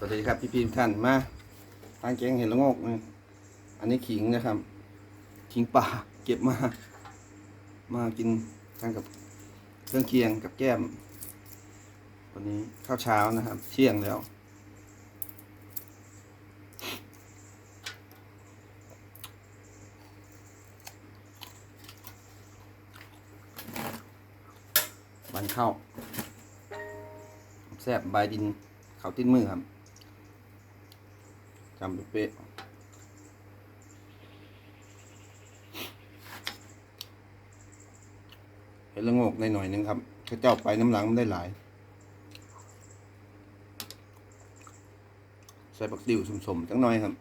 สวัสดีครับพี่พีทุกท่านมาทานแกงเห็ดละโงกนะอันนี้ขิงนะครับ ขิงป่าเก็บมา มากินทานกับเครื่องเคียงกับแก้ม วันนี้ข้าวเช้านะครับ เที่ยงแล้วบันเข้าวแซบใบายดินเขาติ้นมือครับ จำเป๊ะๆเห็นละงกในหน่อยๆนึงครับข้าเจ้าไปน้ำหลังมันได้หลาย ใส่ปักติวสมๆจังหน่อยครับ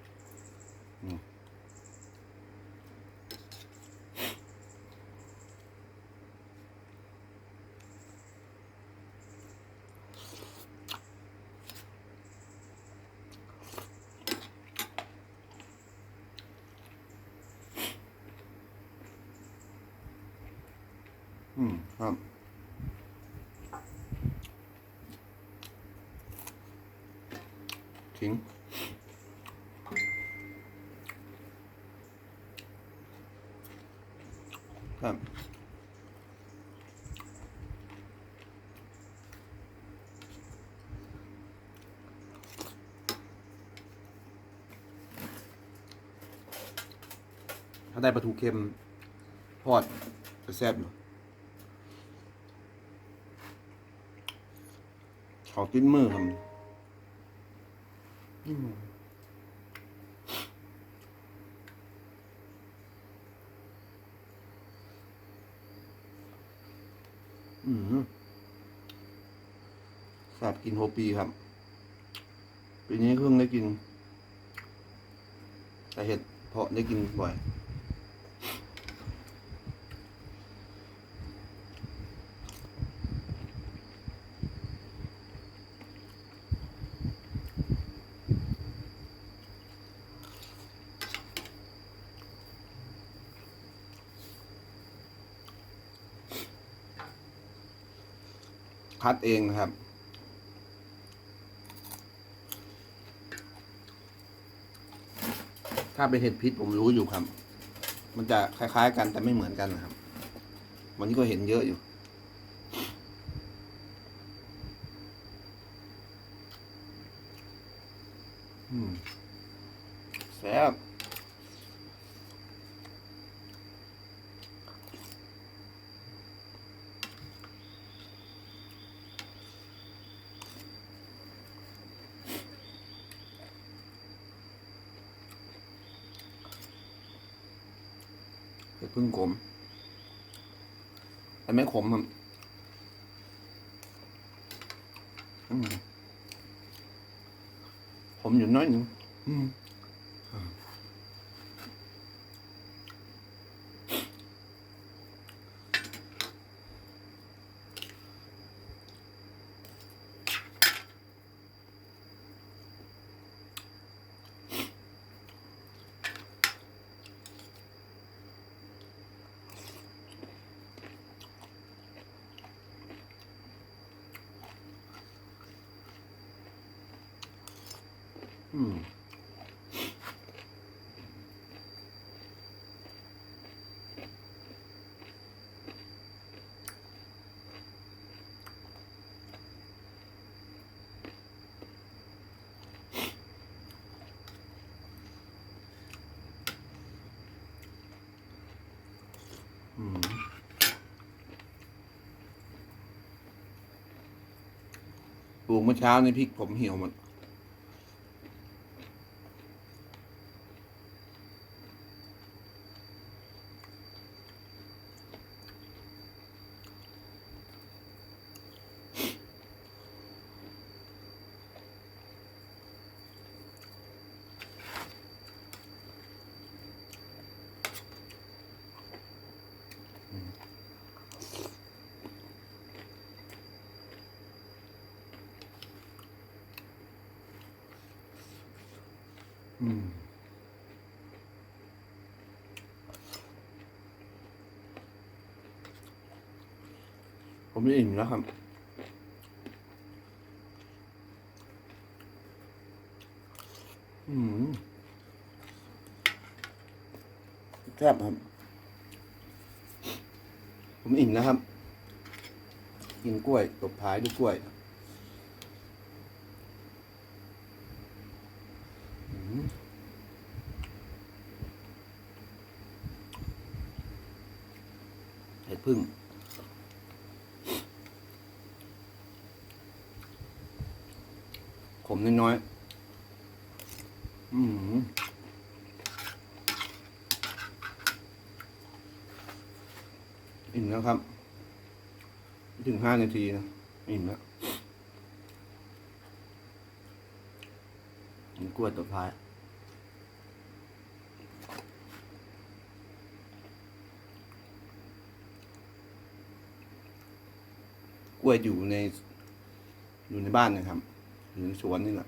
อืมครับทิ้งครับถ้าได้ปลาทูเค็มทอดจะแซ่บอยู่ เขาติ้นมือครับอืมอืมแซ่บกินโฮปีครับปีนี้เพิ่งได้กินแต่เห็ดเพาะได้กินบ่อย คัดเองนะครับ ถ้าเป็นเห็ดพิษผมรู้อยู่ครับ มันจะคล้ายๆ กันแต่ไม่เหมือนกันนะครับ วันนี้ก็เห็นเยอะอยู่อืมแซ่บ เห็ดพึ่งขมแต่ไม่ขมครับอืมขมอยู่น้อยหนึ่งอืม อืมปลูกเมื่อเช้าในพริกผมเหี่ยวหมด ผมอิ่มแล้วครับอืมแซ่บครับ ผมอิ่มนะครับ กินกล้วยตบท้ายด้วยกล้วยอืม เห็ดพึ่งขมน้อยๆอืมอิ่มแล้วครับ ถึงห้านาทีนะ อิ่มแล้วกินกล้วยตัวท้าย ล้วยอยู่ใน อยู่ในบ้านนะครับ อยู่ในสวนนี่แหละ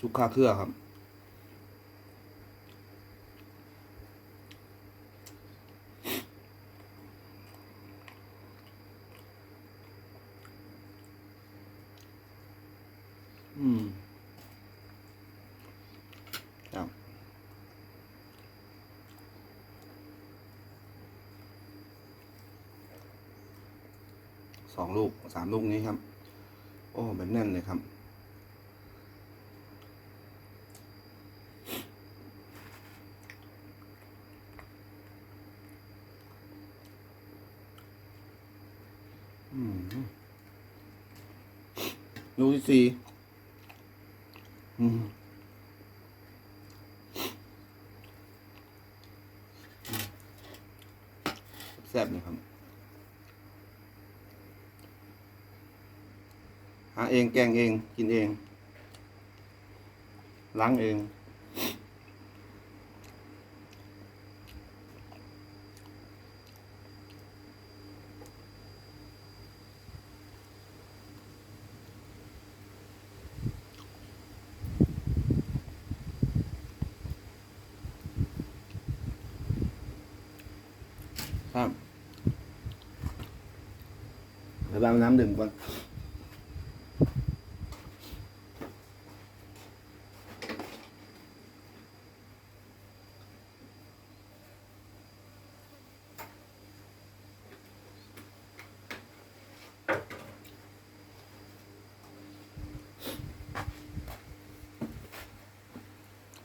ชุกข้าเครือครับอืม สองลูกสามลูกนี้ครับ โอ้แบบแน่นเลยครับอืมลูกที่สี่อืมแซ่บเลยครับ หาเองแกงเองกินเอง ล้างเองครับเดี๋ยวไปเอาน้ำดื่มก่อน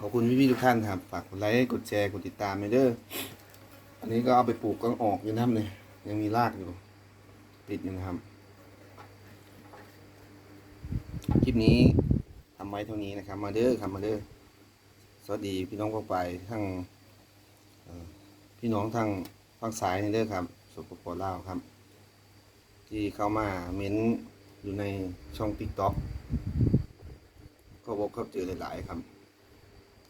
ขอบคุณพี่ๆทุกท่านครับ ฝากกดไลค์ กดแชร์ กดติดตามเด้อ อันนี้ก็เอาไปปลูกก็ออกอยู่นะครับเนี่ยยังมีรากอยู่ ติดอยู่นะครับ คลิปนี้ทำไว้เท่านี้นะครับ มาเด้อครับมาเด้อ สวัสดีพี่น้องพวไปทั้งพี่น้องทางฝั่งซ้ายนี่เด้อครับสปปลาวครับ ที่เข้ามาเม้นอยู่ในช่องติ๊กต็อกก็บอกเขาเจอหลายๆครับ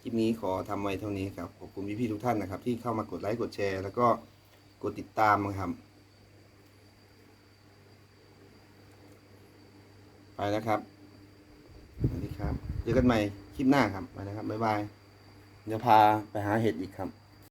คลิปนี้ขอทำไว้เท่านี้ครับ ขอบคุณพี่ๆทุกท่านนะครับ ที่เข้ามากดไลค์กดแชร์ แล้วก็กดติดตามนะครับไปแล้วครับสวัสดีครับเจอกันใหม่คลิปหน้าครับไปนะครับบ๊ายบายเดี๋ยวพาไปหาเห็ดอีกครับ